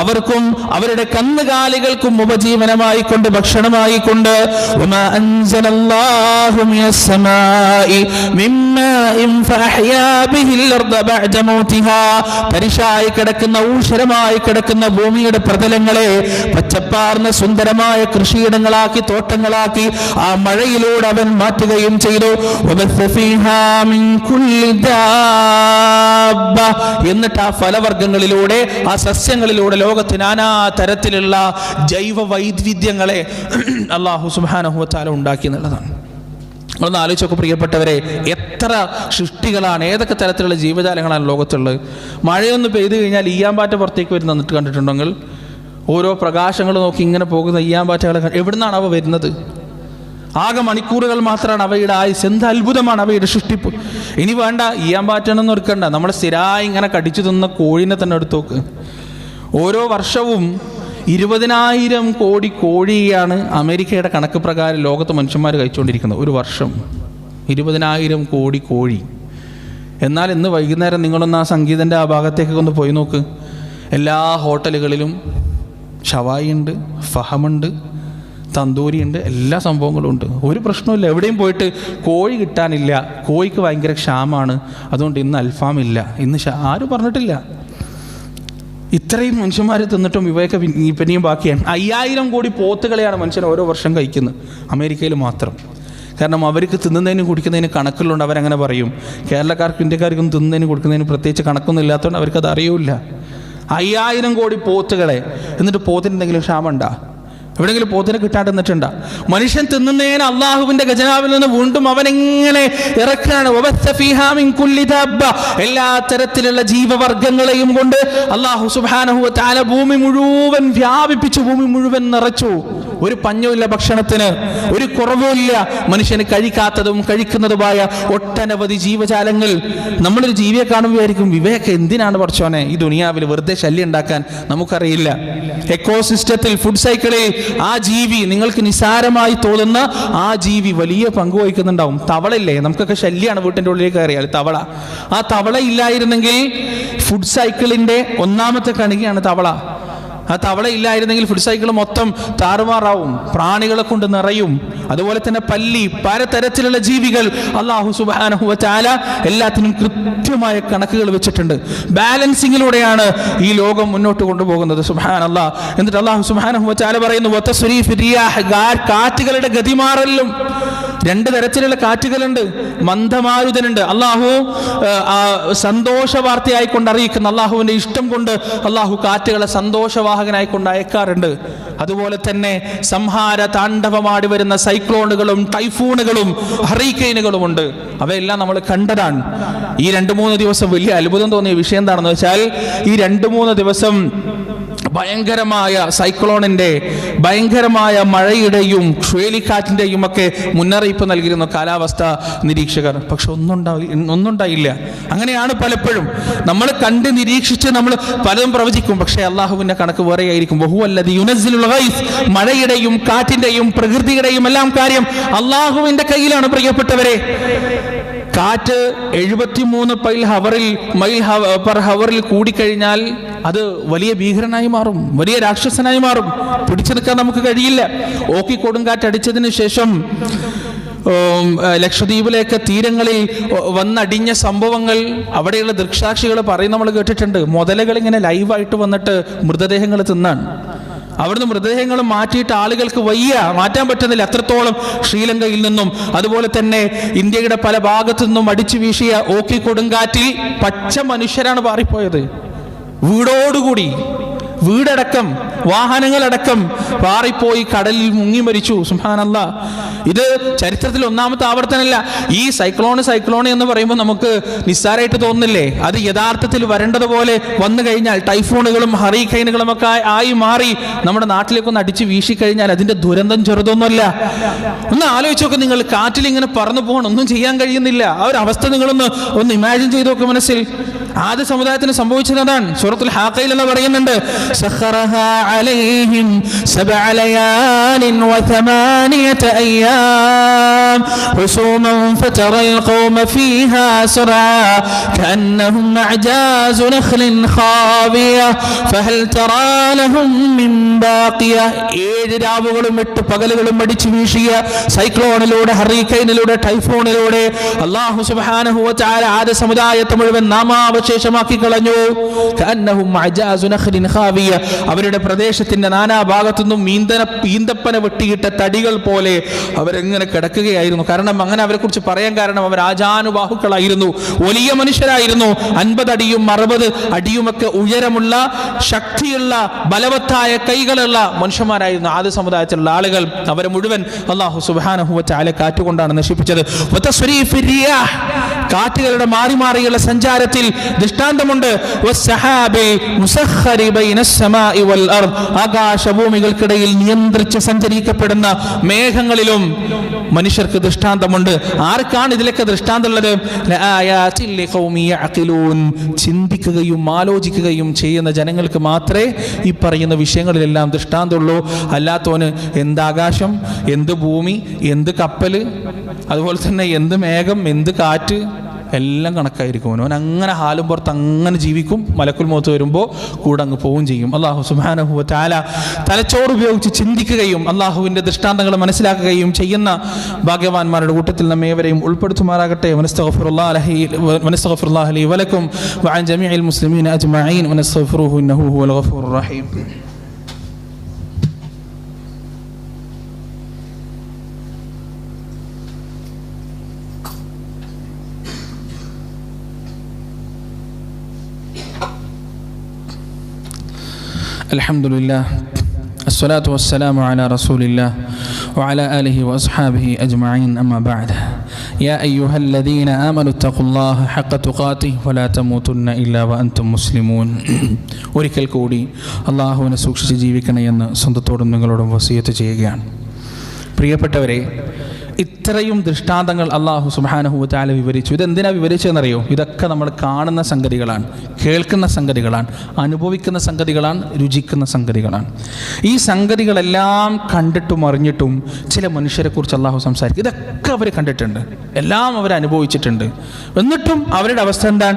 അവർക്കും അവരുടെ കന്നുകാലികൾക്കും ഉപജീവനമായി കൊണ്ട് ഭക്ഷണമായി കൊണ്ട് ഉമ അഞ്ചനല്ലാഹുമിയ സമായി മിമ്മ ഇം പരിശായി കിടക്കുന്ന ഊഷരമായി കിടക്കുന്ന ഭൂമിയുടെ പ്രതലങ്ങളെ പച്ചപ്പാർന്ന സുന്ദരമായ കൃഷിയിടങ്ങളാക്കി തോട്ടങ്ങളാക്കി ആ മഴയിലൂടെ അവൻ മാറ്റുകയും ചെയ്തു. എന്നിട്ട് ആ ഫലവർഗങ്ങളിലൂടെ ആ സസ്യങ്ങളിലൂടെ ലോകത്ത് നാനാ തരത്തിലുള്ള ജൈവ വൈവിധ്യങ്ങളെ അള്ളാഹു സുബാനഹുത്താല ഉണ്ടാക്കി എന്നുള്ളതാണ്. നമ്മളൊന്ന് ആലോചിച്ചൊക്കെ പ്രിയപ്പെട്ടവരെ എത്ര സൃഷ്ടികളാണ് ഏതൊക്കെ തരത്തിലുള്ള ജീവജാലങ്ങളാണ് ലോകത്തുള്ളത്? മഴയൊന്ന് പെയ്തു കഴിഞ്ഞാൽ ഈയാമ്പാറ്റ പുറത്തേക്ക് വരുന്ന എന്നിട്ട് കണ്ടിട്ടുണ്ടെങ്കിൽ ഓരോ പ്രകാശങ്ങൾ നോക്കി ഇങ്ങനെ പോകുന്ന ഈയാമ്പാറ്റകളെ എവിടുന്നാണ് അവ വരുന്നത്? ആകെ മണിക്കൂറുകൾ മാത്രമാണ് അവയുടെ ആയുസ്. എന്ത് അത്ഭുതമാണ് അവയുടെ സൃഷ്ടിപ്പ് ഇനി വേണ്ട ഈയാമ്പാറ്റണമെന്ന് ഒരുക്കണ്ട നമ്മൾ സ്ഥിരമായി ഇങ്ങനെ കടിച്ചു തിന്ന കോഴിനെ തന്നെ എടുത്തു നോക്ക്. ഓരോ വർഷവും ഇരുപതിനായിരം കോടി കോഴിയാണ് അമേരിക്കയുടെ കണക്ക് പ്രകാരം ലോകത്ത് മനുഷ്യന്മാർ കഴിച്ചുകൊണ്ടിരിക്കുന്നത്. ഒരു വർഷം. ഇരുപതിനായിരം കോടി കോഴി. എന്നാൽ ഇന്ന് വൈകുന്നേരം നിങ്ങളൊന്ന് ആ സംഗീതന്റെ ആ ഭാഗത്തേക്ക് ഒന്ന് പോയി നോക്ക്. എല്ലാ ഹോട്ടലുകളിലും ഷവായി ഉണ്ട് ഫഹമുണ്ട് തന്തൂരി ഉണ്ട് എല്ലാ സംഭവങ്ങളും ഉണ്ട് ഒരു പ്രശ്നമില്ല എവിടെയും പോയിട്ട് കോഴി കിട്ടാനില്ല. കോഴിക്ക് ഭയങ്കര ക്ഷാമാണ്. അതുകൊണ്ട് ഇന്ന് അൽഫാം ഇല്ല ഇന്ന് ആരും പറഞ്ഞിട്ടില്ല. ഇത്രയും മനുഷ്യന്മാർ തിന്നിട്ടും ഇവയൊക്കെ പിന്നെയും ബാക്കിയാണ്. അയ്യായിരം കോടി പോത്തുകളെയാണ് മനുഷ്യൻ ഓരോ വർഷം കഴിക്കുന്നത്. അമേരിക്കയിൽ മാത്രം. കാരണം അവർക്ക് തിന്നുന്നതിനും കുടിക്കുന്നതിന് കണക്കിലുണ്ട് അവരങ്ങനെ പറയും. കേരളക്കാർക്കും ഇന്ത്യക്കാർക്കും തിന്നുന്നതിന് കൊടുക്കുന്നതിന് പ്രത്യേകിച്ച് കണക്കൊന്നും ഇല്ലാത്തതുകൊണ്ട് അവർക്കത് അറിയില്ല. അയ്യായിരം കോടി പോത്തുകളെ. എന്നിട്ട് പോത്തിന് എന്തെങ്കിലും ക്ഷാമമുണ്ടാ? എവിടെയെങ്കിലും പോത്തിനെ കിട്ടാണ്ട് നിന്നിട്ടുണ്ടാ? മനുഷ്യൻ തിന്നുന്നതിന് അള്ളാഹുവിന്റെ ഖജനാവിൽ നിന്ന് വീണ്ടും അവനെങ്ങനെ ഇറക്കാണ്. എല്ലാ തരത്തിലുള്ള ജീവവർഗങ്ങളെയും കൊണ്ട് അള്ളാഹു സുബ്ഹാനഹു താല ഭൂമി മുഴുവൻ വ്യാപിപ്പിച്ചു ഭൂമി മുഴുവൻ നിറച്ചു. ഒരു പഞ്ഞുമില്ല ഭക്ഷണത്തിന് ഒരു കുറവുമില്ല. മനുഷ്യന് കഴിക്കാത്തതും കഴിക്കുന്നതുമായ ഒട്ടനവധി ജീവജാലങ്ങൾ. നമ്മളൊരു ജീവിയെ കാണുമ്പോഴായിരിക്കും വിവേക് എന്തിനാണ് പഠിച്ചോനെ ഈ ദുനിയാവിൽ വെറുതെ ശല്യം ഉണ്ടാക്കാൻ നമുക്കറിയില്ല. എക്കോസിസ്റ്റത്തിൽ ഫുഡ് സൈക്കിളിൽ ആ ജീവി നിങ്ങൾക്ക് നിസാരമായി തോന്നുന്ന ആ ജീവി വലിയ പങ്ക് വഹിക്കുന്നുണ്ടാവും. തവളയില്ലേ? നമുക്കൊക്കെ ശല്യമാണ് വീട്ടിന്റെ ഉള്ളിലേക്ക് കയറിയാൽ. തവള. ആ തവള ഇല്ലായിരുന്നെങ്കിൽ ഫുഡ് സൈക്കിളിന്റെ ഒന്നാമത്തെ കണികയാണ് തവള. ആ തവള ഇല്ലായിരുന്നെങ്കിൽ ഫുഡ് സൈക്കിൾ മൊത്തം താറുമാറാവും. പ്രാണികളെ കൊണ്ട് നിറയും. അതുപോലെ തന്നെ പല്ലി പലതരത്തിലുള്ള ജീവികൾ അള്ളാഹു സുബാനഹുവ ചാല എല്ലാത്തിനും കൃത്യമായ കണക്കുകൾ വെച്ചിട്ടുണ്ട്. ബാലൻസിങ്ങിലൂടെയാണ് ഈ ലോകം മുന്നോട്ട് കൊണ്ടുപോകുന്നത്. സുബാൻ അള്ളാഹ് എന്നിട്ട് അള്ളാഹു സുബാനഹുവ ചാല പറയുന്നു കാറ്റുകളുടെ ഗതിമാറലും രണ്ട് തരത്തിലുള്ള കാറ്റുകളുണ്ട്. മന്ദമാരുതനുണ്ട്. അള്ളാഹു സന്തോഷ വാർത്തയായി കൊണ്ട് അറിയിക്കുന്ന അള്ളാഹുവിന്റെ ഇഷ്ടം കൊണ്ട് അള്ളാഹു കാറ്റുകളെ സന്തോഷവാഹകനായി കൊണ്ട് അയക്കാറുണ്ട്. അതുപോലെ തന്നെ സംഹാര താണ്ഡവമാടി വരുന്ന സൈക്ലോണുകളും ടൈഫൂണുകളും ഹറിക്കെയിനുകളും ഉണ്ട് അവയെല്ലാം നമ്മൾ കണ്ടതാണ്. ഈ രണ്ട് മൂന്ന് ദിവസം വലിയ അത്ഭുതം തോന്നിയ വിഷയം എന്താണെന്ന് വെച്ചാൽ ഈ രണ്ട് മൂന്ന് ദിവസം ഭയങ്കരമായ സൈക്ലോണിന്റെ ഭയങ്കരമായ മഴയുടെയും ചുഴലിക്കാറ്റിന്റെയും ഒക്കെ മുന്നറിയിപ്പ് നൽകിയിരുന്ന കാലാവസ്ഥ നിരീക്ഷകർ. പക്ഷെ ഒന്നും ഒന്നുണ്ടായില്ല. ഒന്നും അങ്ങനെയാണ് പലപ്പോഴും. നമ്മൾ കണ്ട് നിരീക്ഷിച്ച് നമ്മൾ പലതും പ്രവചിക്കും. പക്ഷേ അള്ളാഹുവിന്റെ കണക്ക് വേറെയായിരിക്കും. ബഹുവല്ലതി യുനസ്സിലുള്ള മഴയുടെയും കാറ്റിന്റെയും പ്രകൃതിയുടെയും എല്ലാം കാര്യം അള്ളാഹുവിന്റെ കയ്യിലാണ് പ്രിയപ്പെട്ടവരെ. കാറ്റ് എഴുപത്തിമൂന്ന് പൈൽ ഹവറിൽ മൈൽ ഹവ- പെർ ഹവറിൽ കൂടിക്കഴിഞ്ഞാൽ അത് വലിയ ഭീകരനായി മാറും വലിയ രാക്ഷസനായി മാറും. പിടിച്ചു നിൽക്കാൻ നമുക്ക് കഴിയില്ല. ഓക്കി കൊടുങ്കാറ്റ് അടിച്ചതിന് ശേഷം ലക്ഷദ്വീപിലേക്ക് തീരങ്ങളിൽ വന്നടിഞ്ഞ സംഭവങ്ങൾ അവിടെയുള്ള ദൃക്സാക്ഷികൾ പറയും നമ്മൾ കേട്ടിട്ടുണ്ട്. മുതലകൾ ഇങ്ങനെ ലൈവായിട്ട് വന്നിട്ട് മൃതദേഹങ്ങൾ തിന്നാണ് അവിടുന്ന് മൃതദേഹങ്ങൾ മാറ്റിയിട്ട് ആളുകൾക്ക് വയ്യ. മാറ്റാൻ പറ്റുന്നില്ല. അത്രത്തോളം ശ്രീലങ്കയിൽ നിന്നും അതുപോലെ തന്നെ ഇന്ത്യയുടെ പല ഭാഗത്തു നിന്നും അടിച്ചു വീശിയ ഓക്കി കൊടുങ്കാറ്റിൽ പച്ച മനുഷ്യരാണ് പാറിപ്പോയത് വീടോടുകൂടി വീടടക്കം വാഹനങ്ങളടക്കം പാറിപ്പോയി കടലിൽ മുങ്ങി മരിച്ചു. സുഹാനല്ല ഇത് ചരിത്രത്തിൽ ഒന്നാമത്തെ ആവർത്തനമല്ല ഈ സൈക്ലോൺ സൈക്ലോൺ എന്ന് പറയുമ്പോൾ നമുക്ക് നിസ്സാരമായിട്ട് തോന്നില്ലേ അത് യഥാർത്ഥത്തിൽ വരേണ്ടതുപോലെ വന്നു കഴിഞ്ഞാൽ ടൈഫോണുകളും ഹറിക്കൈനുകളും ഒക്കെ ആയി- മാറി നമ്മുടെ നാട്ടിലേക്കൊന്ന് അടിച്ച് വീശിക്കഴിഞ്ഞാൽ അതിന്റെ ദുരന്തം ചെറുതൊന്നുമല്ല. ഒന്ന് ആലോചിച്ചു നോക്ക് നിങ്ങൾ. കാറ്റിൽ ഇങ്ങനെ പറന്നു പോകണം. ഒന്നും ചെയ്യാൻ കഴിയുന്നില്ല. ആ ഒരു അവസ്ഥ നിങ്ങളൊന്ന് ഒന്ന് ഇമാജിൻ ചെയ്ത് നോക്കുക മനസ്സിൽ. ആദ്യ സമുദായത്തിന് സംഭവിച്ചത് അതാണ് സൂറത്തുൽ ഹാക്കയിൽ എന്ന് പറയുന്നുണ്ട് സഖറഹാ അലൈഹിം സബഅ ലയാലിൻ വഥമാനിയത അയ്യാം ഹുസൂമൻ ഫതറൽ ഖൗമ ഫീഹാ സറആ കഅന്നഹും അഅജാസു നഖ്ലിൻ ഖാവിയ ഫഹൽ തറാ ലഹും മിൻ ബാഖിയ ഏഴ് രാവുകളും എട്ട് പകലുകളും അടിച്ചു വീശിയ സൈക്ലോണിലൂടെ ഹറിക്കൈനിലൂടെ ടൈഫോണിലൂടെ അള്ളാഹു സുബ്ഹാനഹു വ തആല ആദ്യ സമുദായത്തെ മുഴുവൻ നാമാവശേഷമാക്കി കളഞ്ഞു അവരുടെ പ്രദേശത്തിന്റെ നാനാഭാഗത്തുനിന്നും ഈന്തന ഈന്തപ്പന വെട്ടിയിട്ട തടികൾ പോലെ അവരെങ്ങനെ കിടക്കുകയായിരുന്നു. കാരണം അങ്ങനെ അവരെ കുറിച്ച് പറയാൻ കാരണം അവർ ആജാനുബാഹുക്കളായിരുന്നു. വലിയ മനുഷ്യരായിരുന്നു. അൻപതടിയും അറുപത് അടിയുമൊക്കെ ഉയരമുള്ള ശക്തിയുള്ള ബലവത്തായ കൈകളുള്ള മനുഷ്യന്മാരായിരുന്നു ആദ്യ സമുദായത്തിലുള്ള ആളുകൾ. അവരെ മുഴുവൻ അള്ളാഹു സുബാനഹുവ ചാല കാറ്റുകൊണ്ടാണ് നശിപ്പിച്ചത്. കാറ്റുകളുടെ മാറി മാറിയുള്ള സഞ്ചാരത്തിൽ ദൃഷ്ടാന്തമുണ്ട്. ആകാശഭൂമികൾക്കിടയിൽ നിയന്ത്രിച്ച് സഞ്ചരിക്കപ്പെടുന്ന മേഘങ്ങളിലും മനുഷ്യർക്ക് ദൃഷ്ടാന്തമുണ്ട്. ആർക്കാണ് ഇതിലൊക്കെ ദൃഷ്ടാന്തമുള്ളത്. ചിന്തിക്കുകയും ആലോചിക്കുകയും ചെയ്യുന്ന ജനങ്ങൾക്ക് മാത്രമേ ഈ പറയുന്ന വിഷയങ്ങളിലെല്ലാം ദൃഷ്ടാന്തമുള്ളൂ അല്ലാത്തവന് എന്ത് ആകാശം എന്ത് ഭൂമി എന്ത് കപ്പൽ അതുപോലെ തന്നെ എന്ത് മേഘം എന്ത് കാറ്റ് എല്ലാം കണക്കായിരിക്കും. അവൻ അങ്ങനെ ഹാലും പുറത്ത് അങ്ങനെ ജീവിക്കും. മലക്കുൽ മുഖത്ത് വരുമ്പോൾ കൂടെ അങ്ങ് പോവുകയും ചെയ്യും. അള്ളാഹു സുബാനഹു ചാല തലച്ചോറ് ഉപയോഗിച്ച് ചിന്തിക്കുകയും അള്ളാഹുവിന്റെ ദൃഷ്ടാന്തങ്ങൾ മനസ്സിലാക്കുകയും ചെയ്യുന്ന ഭാഗ്യവാന്മാരുടെ കൂട്ടത്തിൽ നമ്മേവരെയും ഉൾപ്പെടുത്തുമാറാകട്ടെ. മനസ്സഫുറുല്ലാ വലക്കും വഅൻ ജമീഇൽ മുസ്ലിമീന അജ്മഈൻ. ഇന്നഹു ഹുവൽ റഹീം. الحمد لله الصلاة والسلام على رسول الله وعلى آله وأصحابه أجمعين أما بعد يا أيها الذين آمنوا اتقوا الله حق تقاته ولا تموتن إلا وأنتم مسلمون ഒരിക്കൽ കൂടി അള്ളാഹുവിനെ സൂക്ഷിച്ച് ജീവിക്കണമെന്ന് സ്വന്തത്തോടും നിങ്ങളോടും വസീയത്ത് ചെയ്യുകയാണ് പ്രിയപ്പെട്ടവരെ ഇത്രയും ദൃഷ്ടാന്തങ്ങൾ അള്ളാഹു സുബാനഹുബാല വിവരിച്ചു. ഇതെന്തിനാണ് വിവരിച്ചതെന്നറിയോ? ഇതൊക്കെ നമ്മൾ കാണുന്ന സംഗതികളാണ് കേൾക്കുന്ന സംഗതികളാണ് അനുഭവിക്കുന്ന സംഗതികളാണ് രുചിക്കുന്ന സംഗതികളാണ്. ഈ സംഗതികളെല്ലാം കണ്ടിട്ടും അറിഞ്ഞിട്ടും ചില മനുഷ്യരെക്കുറിച്ച് അള്ളാഹു സംസാരിക്കും. ഇതൊക്കെ അവർ കണ്ടിട്ടുണ്ട്. എല്ലാം അവർ അനുഭവിച്ചിട്ടുണ്ട്. എന്നിട്ടും അവരുടെ അവസ്ഥ എന്താണ്?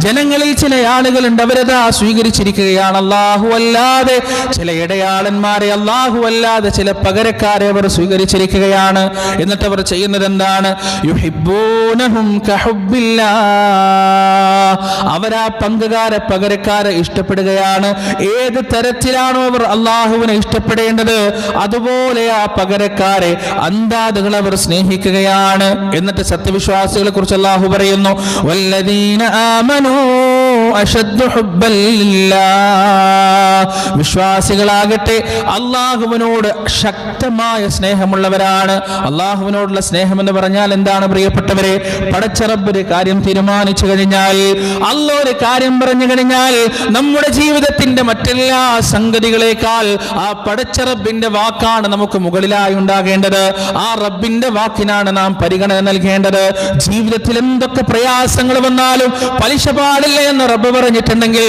ജനങ്ങളിൽ ചില ആളുകളുണ്ട്. അവരതാ സ്വീകരിച്ചിരിക്കുകയാണ്. അള്ളാഹു അല്ലാ അല്ലാതെ ചില ഇടയാളന്മാരെ അള്ളാഹു അല്ലാതെ ചില പകരക്കാരെ അവർ സ്വീകരിച്ചിരിക്കുകയാണ് എന്നിട്ട് അവർ ചെയ്യുന്നത് എന്താണ്. അവരാ പങ്കുകാരെ പകരക്കാരെ ഇഷ്ടപ്പെടുകയാണ് ഏത് തരത്തിലാണോ അവർ അള്ളാഹുവിനെ ഇഷ്ടപ്പെടേണ്ടത് അതുപോലെ ആ പകരക്കാരെ അന്താദുകൾ അവർ സ്നേഹിക്കുകയാണ് എന്നിട്ട് സത്യവിശ്വാസികളെ കുറിച്ച് അള്ളാഹു പറയുന്നു വല്ലദീന ആമനൂ. വിശ്വാസികളാകട്ടെ അള്ളാഹുവിനോട് ശക്തമായ സ്നേഹമുള്ളവരാണ്. അള്ളാഹുവിനോടുള്ള സ്നേഹം എന്ന് പറഞ്ഞാൽ എന്താണ് പ്രിയപ്പെട്ടവരെ? പടച്ചറബൊരു കാര്യം തീരുമാനിച്ചു കഴിഞ്ഞാൽ അല്ല ഒരു കാര്യം പറഞ്ഞു കഴിഞ്ഞാൽ നമ്മുടെ ജീവിതത്തിന്റെ മറ്റെല്ലാ സംഗതികളെക്കാൾ ആ പടച്ചറബിന്റെ വാക്കാണ് നമുക്ക് മുകളിലായി ഉണ്ടാകേണ്ടത്. ആ റബ്ബിന്റെ വാക്കിനാണ് നാം പരിഗണന നൽകേണ്ടത്. ജീവിതത്തിൽ എന്തൊക്കെ പ്രയാസങ്ങൾ വന്നാലും പലിശ പാടില്ല എന്ന് റബ്ബ് പറഞ്ഞിട്ടുണ്ടെങ്കിൽ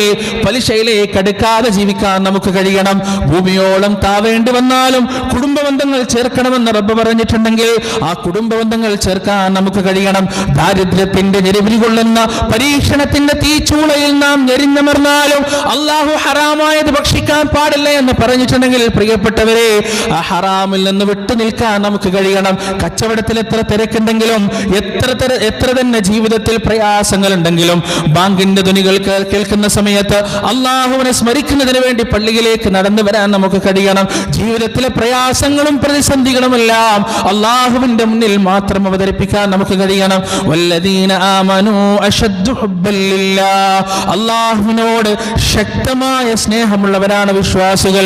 പലിശയിലേക്ക് അടുക്കാതെ ജീവിക്കാൻ നമുക്ക് കഴിയണം. ഭൂമിയോളം താവേണ്ടി വന്നാലും കുടുംബ ബന്ധങ്ങൾ ചേർക്കണമെന്ന് റബ്ബ് പറഞ്ഞിട്ടുണ്ടെങ്കിൽ ആ കുടുംബ ബന്ധങ്ങൾ ചേർക്കാൻ നമുക്ക് കഴിയണം. ദാരിദ്ര്യത്തിന്റെ ഞെരുവിലി കൊള്ളുന്ന പരീക്ഷണത്തിന്റെ തീച്ചൂളയിൽ നാം ഞെരിഞ്ഞമർന്നാലും അള്ളാഹു ഹറാമായത് ഭക്ഷിക്കാൻ പാടില്ല എന്ന് പറഞ്ഞിട്ടുണ്ടെങ്കിൽ പ്രിയപ്പെട്ടവരെ ആ ഹറാമിൽ നിന്ന് വിട്ടു നിൽക്കാൻ നമുക്ക് കഴിയണം. കച്ചവടത്തിൽ എത്ര തിരക്കുണ്ടെങ്കിലും എത്ര എത്ര തന്നെ ജീവിതത്തിൽ പ്രയാസങ്ങൾ ഉണ്ടെങ്കിലും ബാങ്കിന്റെ കേ- കേൾക്കുന്ന സമയത്ത് അള്ളാഹുവിനെ സ്മരിക്കുന്നതിന് വേണ്ടി പള്ളിയിലേക്ക് നടന്നു വരാൻ നമുക്ക് കഴിയണം. ജീവിതത്തിലെ പ്രയാസങ്ങളും പ്രതിസന്ധികളും എല്ലാം അള്ളാഹുവിന്റെ മുന്നിൽ മാത്രം അവതരിപ്പിക്കാൻ നമുക്ക് കഴിയണം. അള്ളാഹുവിനോട് ശക്തമായ സ്നേഹമുള്ളവരാണ് വിശ്വാസികൾ.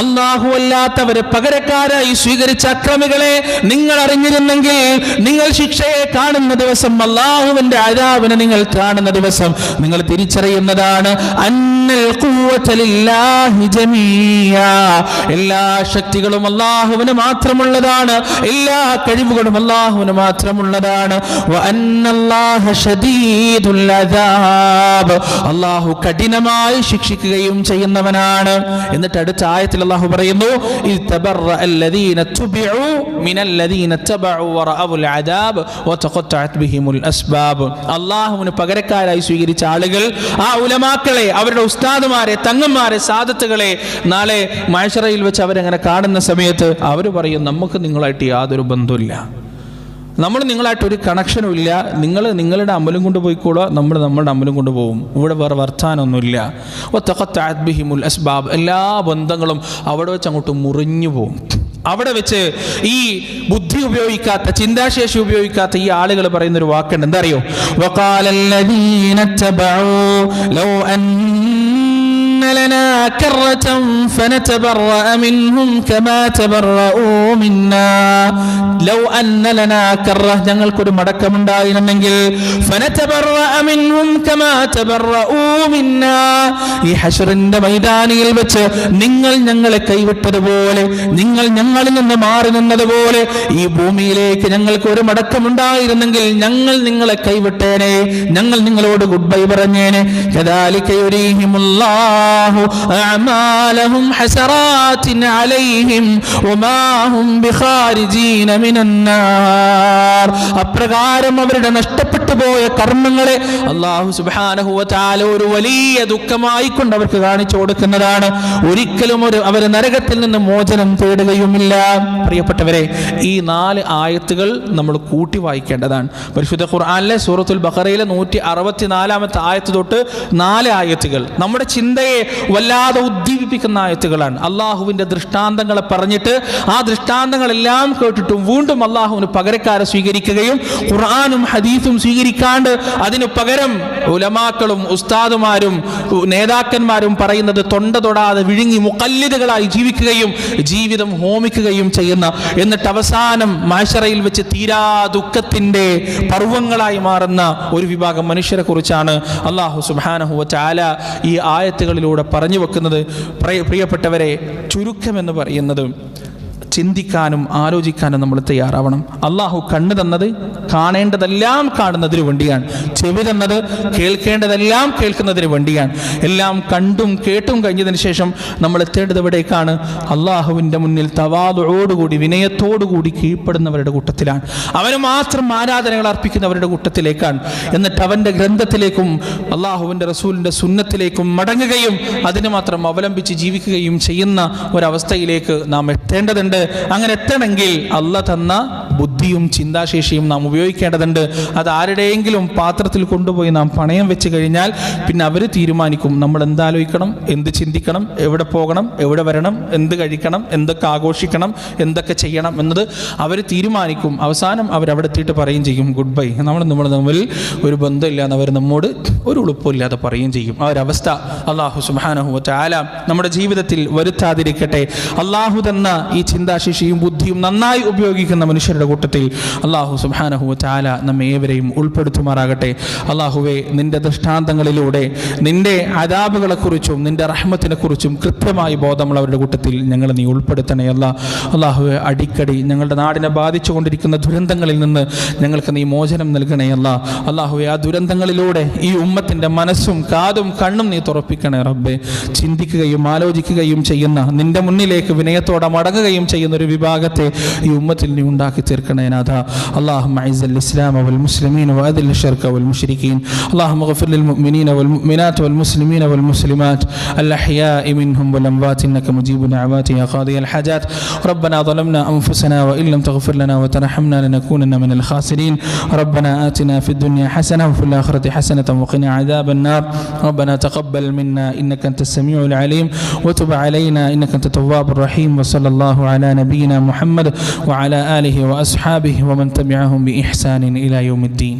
അള്ളാഹു അല്ലാത്തവരെ പകരക്കാരായി സ്വീകരിച്ച അക്രമികളെ നിങ്ങൾ അറിഞ്ഞിരുന്നെങ്കിൽ നിങ്ങൾ ശിക്ഷയെ കാണുന്ന ദിവസം അള്ളാഹുവിന്റെ അതാവിനെ നിങ്ങൾ കാണുന്ന ദിവസം നിങ്ങൾ തിരിച്ചറിയുന്നതാണ്. എല്ലാ ശക്തികളും അള്ളാഹുവിന് മാത്രമുള്ളതാണ് എല്ലാ കഴിവുകളും അള്ളാഹുവിന് മാത്രമുള്ളതാണ്. അള്ളാഹു കഠിനമായി ശിക്ഷിക്കുകയും ചെയ്യുന്നവനാണ് എന്നിട്ട് അടുത്ത ആയത്തിൽ അള്ളാഹു പറയുന്നു "ഇദ് من الذين തുബിഉ മിനല്ലദീന തബഉ وتقطعت ബിഹിമുൽ അസ്ബാബ്." അള്ളാഹുവിന് പകരക്കാരായി സ്വീകരിച്ച ആളുകൾ ആ ഉലമാക്കളെ അവരുടെ ഉസ്താദുമാരെ തങ്ങന്മാരെ സാദത്തുകളെ നാളെ മഹശറയിൽ വെച്ച് അവരങ്ങനെ കാണുന്ന സമയത്ത് അവർ പറയും നമുക്ക് നിങ്ങളായിട്ട് യാതൊരു ബന്ധമില്ല നമ്മൾ നിങ്ങളായിട്ട് ഒരു കണക്ഷനും ഇല്ല. നിങ്ങൾ നിങ്ങളുടെ അമ്പലം കൊണ്ട് പോയിക്കോളോ നമ്മൾ നമ്മളുടെ അമ്പലം കൊണ്ട് പോകും ഇവിടെ വേറെ വർത്താനൊന്നുമില്ല. ഒത്തക്കത്താത്ബിഹിമുൽ ബിഹിമുൽ അസ്ബാബ്. എല്ലാ ബന്ധങ്ങളും അവിടെ വെച്ച് അങ്ങോട്ട് മുറിഞ്ഞു പോകും അവിടെ വെച്ച് ഈ ബുദ്ധി ഉപയോഗിക്കാത്ത ചിന്താശേഷി ഉപയോഗിക്കാത്ത ഈ ആളുകൾ പറയുന്ന ഒരു വാക്കുണ്ട്. എന്താ അറിയോ? ലൗ അൻ أن لنا كرة فنتبرأ منهم كما تبرؤوا منا لو أن لنا كرة ഞങ്ങൾക്കൊരു മടക്കമുണ്ടായിരുന്നെങ്കിൽ فنتبرأ منهم كما تبرؤوا منا ഈ ഹഷറിന്റെ മൈതാനിയിൽ വെച്ച് നിങ്ങൾ ഞങ്ങളെ കൈവിട്ടതുപോലെ നിങ്ങൾ ഞങ്ങളിൽ നിന്ന് മാറി നിന്നതുപോലെ ഈ ഭൂമിയിലേക്ക് ഞങ്ങൾക്ക് ഒരു മടക്കമുണ്ടായിരുന്നെങ്കിൽ ഞങ്ങൾ നിങ്ങളെ കൈവിട്ടേനെ ഞങ്ങൾ നിങ്ങളോട് ഗുഡ് ബൈ പറഞ്ഞേനെ كذلك يريهم الله أعمالهم حسرات عليهم وما هم بخارجين من النار അപ്രകാരം അവരുടെ നഷ്ടപ്പെട്ടു പോയ കർമ്മങ്ങളെ അള്ളാഹു സുബാനഹുവാല ഒരു വലിയ ദുഃഖമായി കൊണ്ട് അവർക്ക് കാണിച്ചു കൊടുക്കുന്നതാണ്. ഒരിക്കലും ഒരു അവർ നരകത്തിൽ നിന്ന് മോചനം തേടുകയുമില്ല. പ്രിയപ്പെട്ടവരെ ഈ നാല് ആയത്തുകൾ നമ്മൾ കൂട്ടി വായിക്കേണ്ടതാണ്. പരിശുദ്ധ ഖുർആാനിലെ സൂറത്തുൽ ബഖറയിലെ നൂറ്റി അറുപത്തിനാലാമത്തെ ആയത്ത് തൊട്ട് നാല് ആയത്തുകൾ. നമ്മുടെ ചിന്തയെ വല്ലാതെ ഉദ്ദീപിപ്പിക്കുന്ന ആയത്തുകളാണ്. അള്ളാഹുവിന്റെ ദൃഷ്ടാന്തങ്ങളെ പറഞ്ഞിട്ട് ആ ദൃഷ്ടാന്തങ്ങളെല്ലാം കേട്ടിട്ടും വീണ്ടും അള്ളാഹുവിന് പകരക്കാരെ സ്വീകരിക്കുകയും ഖുർആാനും ഹദീസും സ്വീകരിക്കാണ്ട് അതിനു പകരം ഉലമാക്കളും ഉസ്താദുമാരും നേതാക്കന്മാരും പറയുന്നത് തൊണ്ട തൊടാതെ വിഴുങ്ങി മുക്കല്ലിതുകളായി ജീവിക്കുകയും ജീവിതം ഹോമിക്കുകയും ചെയ്യുന്ന എന്നിട്ട് അവസാനം മാഷറയിൽ വെച്ച് തീരാ ദുഃഖത്തിന്റെ പർവങ്ങളായി മാറുന്ന ഒരു വിഭാഗം മനുഷ്യരെ കുറിച്ചാണ് അള്ളാഹു സുബാനഹുവ ചാല ഈ ആയത്തുകളിലൂടെ പറഞ്ഞു വെക്കുന്നത്. പ്രിയ- പ്രിയപ്പെട്ടവരെ ചുരുക്കമെന്ന് പറയുന്നത് ചിന്തിക്കാനും ആലോചിക്കാനും നമ്മൾ തയ്യാറാവണം. അള്ളാഹു കണ്ണ് തന്നത് കാണേണ്ടതെല്ലാം കാണുന്നതിന് വേണ്ടിയാണ്. ചെവി തന്നത് കേൾക്കേണ്ടതെല്ലാം കേൾക്കുന്നതിന് വേണ്ടിയാണ്. എല്ലാം കണ്ടും കേട്ടും കഴിഞ്ഞതിന് ശേഷം നമ്മൾ എത്തേണ്ടത് എവിടേക്കാണ്? അള്ളാഹുവിന്റെ മുന്നിൽ തവാദോടുകൂടി വിനയത്തോടുകൂടി കീഴ്പ്പെടുന്നവരുടെ കൂട്ടത്തിലാണ്. അവന് മാത്രം ആരാധനകൾ അർപ്പിക്കുന്നവരുടെ കൂട്ടത്തിലേക്കാണ്. എന്നിട്ട് അവന്റെ ഗ്രന്ഥത്തിലേക്കും അള്ളാഹുവിന്റെ റസൂലിന്റെ സുന്നത്തിലേക്കും മടങ്ങുകയും അതിന് മാത്രം അവലംബിച്ച് ജീവിക്കുകയും ചെയ്യുന്ന ഒരവസ്ഥയിലേക്ക് നാം എത്തേണ്ടതുണ്ട്. അങ്ങനെ എത്തണമെങ്കിൽ അള്ള തന്ന ബുദ്ധിയും ചിന്താശേഷിയും നാം ഉപയോഗിക്കേണ്ടതുണ്ട്. അത് ആരുടെയെങ്കിലും പാത്രത്തിൽ കൊണ്ടുപോയി നാം പണയം വെച്ച് കഴിഞ്ഞാൽ പിന്നെ അവർ തീരുമാനിക്കും. നമ്മൾ എന്താലോചിക്കണം? എന്ത് ചിന്തിക്കണം? എവിടെ പോകണം? എവിടെ വരണം? എന്ത് കഴിക്കണം? എന്തൊക്കെ ആഘോഷിക്കണം? എന്തൊക്കെ ചെയ്യണം എന്നത് അവർ തീരുമാനിക്കും. അവസാനം അവരവിടെത്തിയിട്ട് പറയും ചെയ്യും ഗുഡ് ബൈ. നമ്മൾ നമ്മൾ തമ്മിൽ ഒരു ബന്ധമില്ല എന്ന് അവർ നമ്മോട് ഒരു ഉളുപ്പില്ലാതെ പറയും ചെയ്യും. ആ ഒരവസ്ഥ അള്ളാഹു സുബാനഹു ആല നമ്മുടെ ജീവിതത്തിൽ വരുത്താതിരിക്കട്ടെ. അള്ളാഹു തന്ന ഈ ചിന്താശേഷിയും ബുദ്ധിയും നന്നായി ഉപയോഗിക്കുന്ന മനുഷ്യരുടെ കൂട്ടത്തിൽ അള്ളാഹു സുബാനഹു ചാല നമ്മെ ഏവരെയും ഉൾപ്പെടുത്തുമാറാകട്ടെ. അള്ളാഹുവെ നിന്റെ ദൃഷ്ടാന്തങ്ങളിലൂടെ നിന്റെ അതാപുകളെക്കുറിച്ചും നിന്റെ റഹ്മത്തിനെക്കുറിച്ചും കൃത്യമായി ബോധമുള്ളവരുടെ കൂട്ടത്തിൽ ഞങ്ങൾ നീ ഉൾപ്പെടുത്തണേ അല്ല അള്ളാഹുവെ അടിക്കടി ഞങ്ങളുടെ നാടിനെ ബാധിച്ചുകൊണ്ടിരിക്കുന്ന ദുരന്തങ്ങളിൽ നിന്ന് ഞങ്ങൾക്ക് നീ മോചനം നൽകണേ അല്ല അള്ളാഹുവെ ആ ദുരന്തങ്ങളിലൂടെ ഈ ഉമ്മത്തിന്റെ മനസ്സും കാതും കണ്ണും നീ തുറപ്പിക്കണേ റബ്ബെ. ചിന്തിക്കുകയും ആലോചിക്കുകയും ചെയ്യുന്ന നിന്റെ മുന്നിലേക്ക് വിനയത്തോടെ മടങ്ങുകയും ചെയ്യുന്ന ഒരു വിഭാഗത്തെ ഈ ഉമ്മത്തിൽ നീ ഉണ്ടാക്കി തീർക്കണേ നാഥ اللهم اعز الاسلام والمسلمين واذل الشرك والمشركين اللهم اغفر للمؤمنين والمؤمنات والمسلمين والمسلمات الاحياء منهم والاموات انك مجيب دعوات يا قاضي الحاجات ربنا ظلمنا انفسنا وان لم تغفر لنا وترحمنا لنكونن من الخاسرين ربنا اتنا في الدنيا حسنه وفي الاخره حسنه وقنا عذاب النار ربنا تقبل منا انك انت السميع العليم وتب علينا انك انت التواب الرحيم وصلى الله على نبينا محمد وعلى اله وأصحابه ومن تبعهم بإحسان إلى يوم الدين.